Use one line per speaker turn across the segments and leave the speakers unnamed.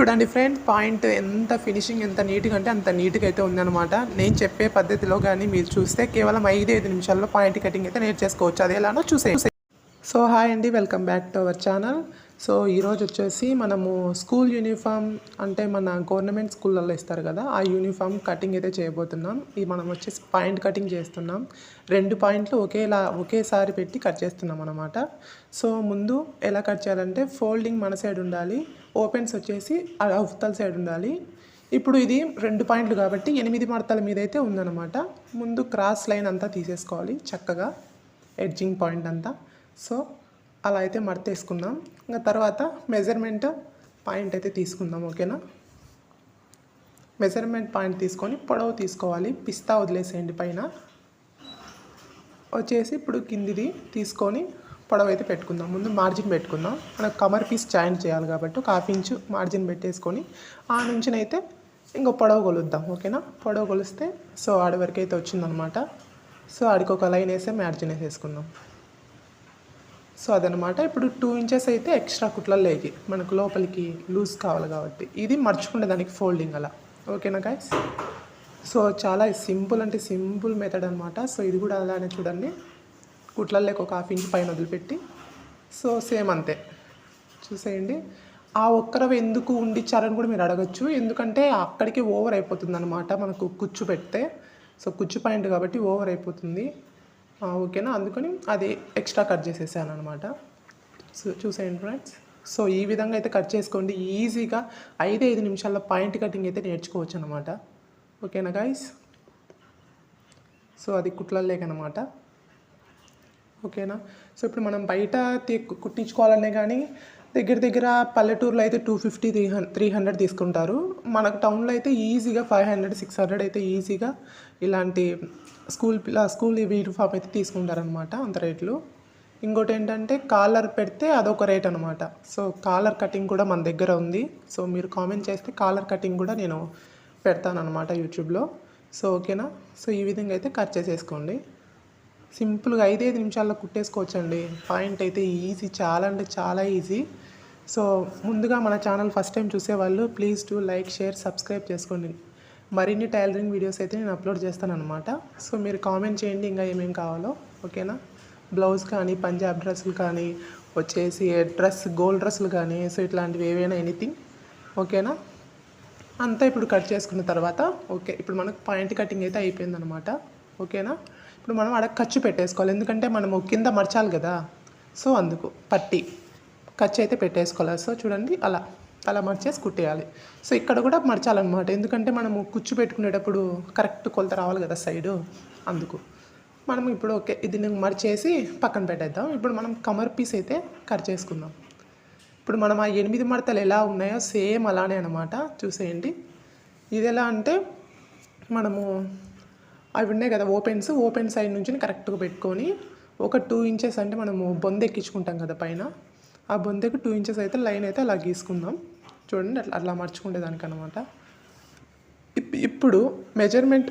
చూడండి friend point ఎంత finishing ఎంత నీట్గా అంటే అంత నీట్గా అయితే ఉందన్నమాట. నేను చెప్పే పద్ధతిలో కానీ మీరు చూస్తే కేవలం ఐదు ఐదు నిమిషాల్లో పాయింట్ కటింగ్ అయితే నేర్చేసుకోవచ్చు. అది ఎలానో చూసే సో హాయ్ అండి welcome back to our channel. So ఈరోజు వచ్చేసి మనము స్కూల్ యూనిఫామ్ అంటే మన గవర్నమెంట్ స్కూళ్ళల్లో ఇస్తారు కదా ఆ యూనిఫామ్ కటింగ్ అయితే చేయబోతున్నాం. ఇది మనం వచ్చేసి పాయింట్ కటింగ్ చేస్తున్నాం. రెండు పాయింట్లు ఒకేలా ఒకేసారి పెట్టి కట్ చేస్తున్నాం అనమాట సో ముందు ఎలా కట్ చేయాలంటే ఫోల్డింగ్ మన సైడ్ ఉండాలి ఓపెన్స్ వచ్చేసి అవతల సైడ్ ఉండాలి. ఇప్పుడు ఇది రెండు పాయింట్లు కాబట్టి ఎనిమిది మడతల మీద అయితే ఉందన్నమాట. ముందు క్రాస్ లైన్ అంతా తీసేసుకోవాలి చక్కగా ఎడ్జింగ్ పాయింట్ అంతా. సో అలా అయితే మడతేసుకుందాం. ఇంకా తర్వాత మెజర్మెంట్ పాయింట్ అయితే తీసుకుందాం ఓకేనా మెజర్మెంట్ పాయింట్ తీసుకొని పొడవు తీసుకోవాలి. పిస్తా వదిలేసేయండి పైన. వచ్చేసి ఇప్పుడు కిందిది తీసుకొని పొడవు అయితే పెట్టుకుందాం. ముందు మార్జిన్ పెట్టుకుందాం. మనకు కమర్ పీస్ జాయింట్ చేయాలి కాబట్టి ఒక హాఫ్ ఇంచు మార్జిన్ పెట్టేసుకొని ఆ నుంచినైతే ఇంకో పొడవు కొలుద్దాం ఓకేనా పొడవు కొలిస్తే సో ఆడి వరకు అయితే వచ్చిందనమాట సో ఆడికి ఒక లైన్ వేసే మార్జిన్ వేసేసుకుందాం. సో అదనమాట. ఇప్పుడు టూ ఇంచెస్ అయితే ఎక్స్ట్రా కుట్లలో మనకు లోపలికి లూజ్ కావాలి కాబట్టి. ఇది మర్చుకునే దానికి ఫోల్డింగ్ అలా. ఓకేనా గాయస్ సో చాలా సింపుల్ అంటే సింపుల్ మెథడ్ అనమాట సో ఇది కూడా అలానే చూడండి. కుట్లల్లో ఒక హాఫ్ ఇంచ్ పైన వదిలిపెట్టి. సో సేమ్ అంతే. చూసేయండి. ఆ ఒక్కరవి ఎందుకు ఉండిచ్చారని కూడా మీరు అడగచ్చు. ఎందుకంటే అక్కడికి ఓవర్ అయిపోతుంది అనమాట మనకు కుచ్చు పెడితే. సో కుచ్చు పాయింట్ కాబట్టి ఓవర్ అయిపోతుంది. ఓకేనా? అందుకని అది ఎక్స్ట్రా కట్ చేసేసాను అనమాట సో చూసేయండి ఫ్రెండ్స్. సో ఈ విధంగా అయితే కట్ చేసుకోండి. ఈజీగా ఐదు ఐదు నిమిషాల్లో పాయింట్ కటింగ్ అయితే నేర్చుకోవచ్చు అనమాట ఓకేనా గాయస్ సో అది కుట్లలేకనమాట ఓకేనా? సో ఇప్పుడు మనం బయట తీ కుట్టించుకోవాలనే కానీ దగ్గర దగ్గర పల్లెటూరులో అయితే two fifty three hundred three hundred తీసుకుంటారు. మనకు టౌన్లో అయితే ఈజీగా ఫైవ్ హండ్రెడ్ సిక్స్ హండ్రెడ్ అయితే ఈజీగా ఇలాంటి స్కూల్ స్కూల్ యూనిఫామ్ అయితే తీసుకుంటారనమాట అంత రేట్లు. ఇంకోటి ఏంటంటే కాలర్ పెడితే అదొక రేట్ అనమాట సో కాలర్ కటింగ్ కూడా మన దగ్గర ఉంది. సో మీరు కామెంట్ చేస్తే కాలర్ కటింగ్ కూడా నేను పెడతానమాట యూట్యూబ్లో. సో ఓకేనా? సో ఈ విధంగా అయితే కట్ చేసేసుకోండి. సింపుల్గా ఐదైదు నిమిషాల్లో కుట్టేసుకోవచ్చండి. పాయింట్ అయితే ఈజీ చాలా అంటే చాలా ఈజీ. సో ముందుగా మన ఛానల్ ఫస్ట్ టైం చూసేవాళ్ళు please to like share subscribe చేసుకోండి. మరిన్ని టైలరింగ్ వీడియోస్ అయితే నేను అప్లోడ్ చేస్తాను అనమాట సో మీరు కామెంట్ చేయండి ఇంకా ఏమేమి కావాలో ఓకేనా? బ్లౌజ్ కానీ పంజాబ్ డ్రెస్సులు కానీ వచ్చేసి డ్రెస్ గోల్డ్ డ్రెస్సులు కానీ సో ఇట్లాంటివి ఏవైనా ఎనీథింగ్ ఓకేనా? అంతా ఇప్పుడు కట్ చేసుకున్న తర్వాత ఓకే ఇప్పుడు మనకు పాయింట్ కటింగ్ అయితే అయిపోయిందనమాట ఓకేనా? ఇప్పుడు మనం ఆడ ఖర్చు పెట్టేసుకోవాలి. ఎందుకంటే మనము కింద మర్చాలి కదా. సో అందుకు పట్టి ఖర్చు అయితే పెట్టేసుకోవాలి. సో చూడండి అలా అలా మర్చేసి కుట్టేయాలి. సో ఇక్కడ కూడా మర్చాలన్నమాట. ఎందుకంటే మనము కుచ్చు పెట్టుకునేటప్పుడు కరెక్ట్ కొలత రావాలి కదా సైడు. అందుకు మనం ఇప్పుడు ఓకే ఇది నేను మర్చేసి పక్కన పెట్టేద్దాం. ఇప్పుడు మనం కమర్ పీస్ అయితే కట్ చేసుకుందాం. ఇప్పుడు మనం ఆ ఎనిమిది మడతలు ఎలా ఉన్నాయో సేమ్ అలానే అనమాట చూసేయండి. ఇది ఎలా అంటే మనము అవి ఉన్నాయి కదా ఓపెన్స్ ఓపెన్ సైడ్ నుంచి కరెక్ట్గా పెట్టుకొని ఒక టూ ఇంచెస్ అంటే మనము బొంద ఎక్కించుకుంటాం కదా పైన. ఆ బొందకు టూ ఇంచెస్ అయితే లైన్ అయితే అలా గీసుకుందాం. చూడండి అట్లా అట్లా మర్చుకునే దానికనమాట ఇప్ ఇప్పుడు మెజర్మెంట్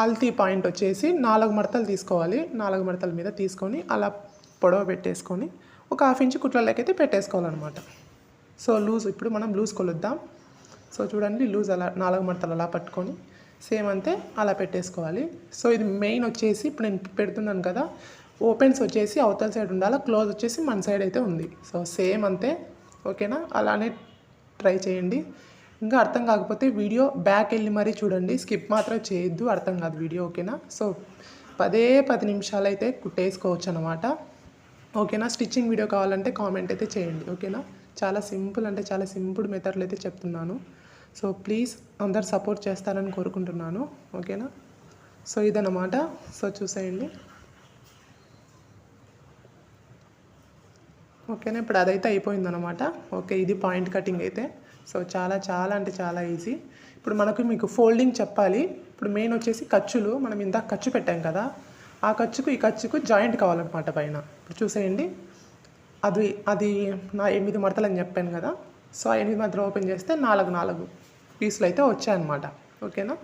ఆల్తీ పాయింట్ వచ్చేసి నాలుగు మడతలు తీసుకోవాలి. నాలుగు మడతల మీద తీసుకొని అలా పొడవ పెట్టేసుకొని ఒక హాఫ్ ఇంచ్ కుట్లలోకైతే పెట్టేసుకోవాలన్నమాట. సో లూజ్ ఇప్పుడు మనం లూజ్ కొలుద్దాం. సో చూడండి లూజ్ అలా నాలుగు మడతలు అలా పట్టుకొని సేమ్ అంతే అలా పెట్టేసుకోవాలి. సో ఇది మెయిన్ వచ్చేసి ఇప్పుడు నేను పెడుతున్నాను కదా ఓపెన్స్ వచ్చేసి అవతల సైడ్ ఉండాలి క్లోజ్ వచ్చేసి మన సైడ్ అయితే ఉంది. సో సేమ్ అంతే ఓకేనా? అలానే ట్రై చేయండి. ఇంకా అర్థం కాకపోతే వీడియో బ్యాక్ వెళ్ళి మరీ చూడండి. స్కిప్ మాత్రం చేయొద్దు అర్థం కాదు వీడియో ఓకేనా? సో పదే పది నిమిషాలు అయితే కుట్టేసుకోవచ్చు అనమాట ఓకేనా? స్టిచ్చింగ్ వీడియో కావాలంటే కామెంట్ అయితే చేయండి ఓకేనా? చాలా సింపుల్ అంటే చాలా సింపుల్ మెథడ్లు అయితే చెప్తున్నాను. సో ప్లీజ్ అందరు సపోర్ట్ చేస్తారని కోరుకుంటున్నాను ఓకేనా? సో ఇదన్నమాట. సో చూసేయండి. ఓకేనా? ఇప్పుడు అదైతే అయిపోయిందనమాట ఓకే ఇది పాయింట్ కటింగ్ అయితే. సో చాలా చాలా అంటే చాలా ఈజీ. ఇప్పుడు మనకు మీకు ఫోల్డింగ్ చెప్పాలి. ఇప్పుడు మెయిన్ వచ్చేసి ఖర్చులు. మనం ఇందాక ఖర్చు పెట్టాం కదా. ఆ ఖర్చుకు ఈ ఖర్చుకు జాయింట్ కావాలన్నమాట పైన. ఇప్పుడు చూసేయండి. అది అది నా ఎనిమిది మడతలు అని చెప్పాను కదా. సో ఆ ఎనిమిది మడతలు ఓపెన్ చేస్తే నాలుగు నాలుగు పీసులు అయితే వచ్చాయన్నమాట. ఓకేనా?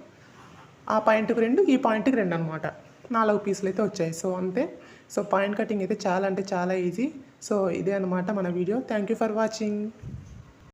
ఆ పాయింట్కి రెండు ఈ పాయింట్కి రెండు అనమాట నాలుగు పీసులు అయితే వచ్చాయి. సో అంతే. సో పాయింట్ కటింగ్ అయితే చాలా అంటే చాలా ఈజీ. సో ఇదే అనమాట మన video. Thank you for watching.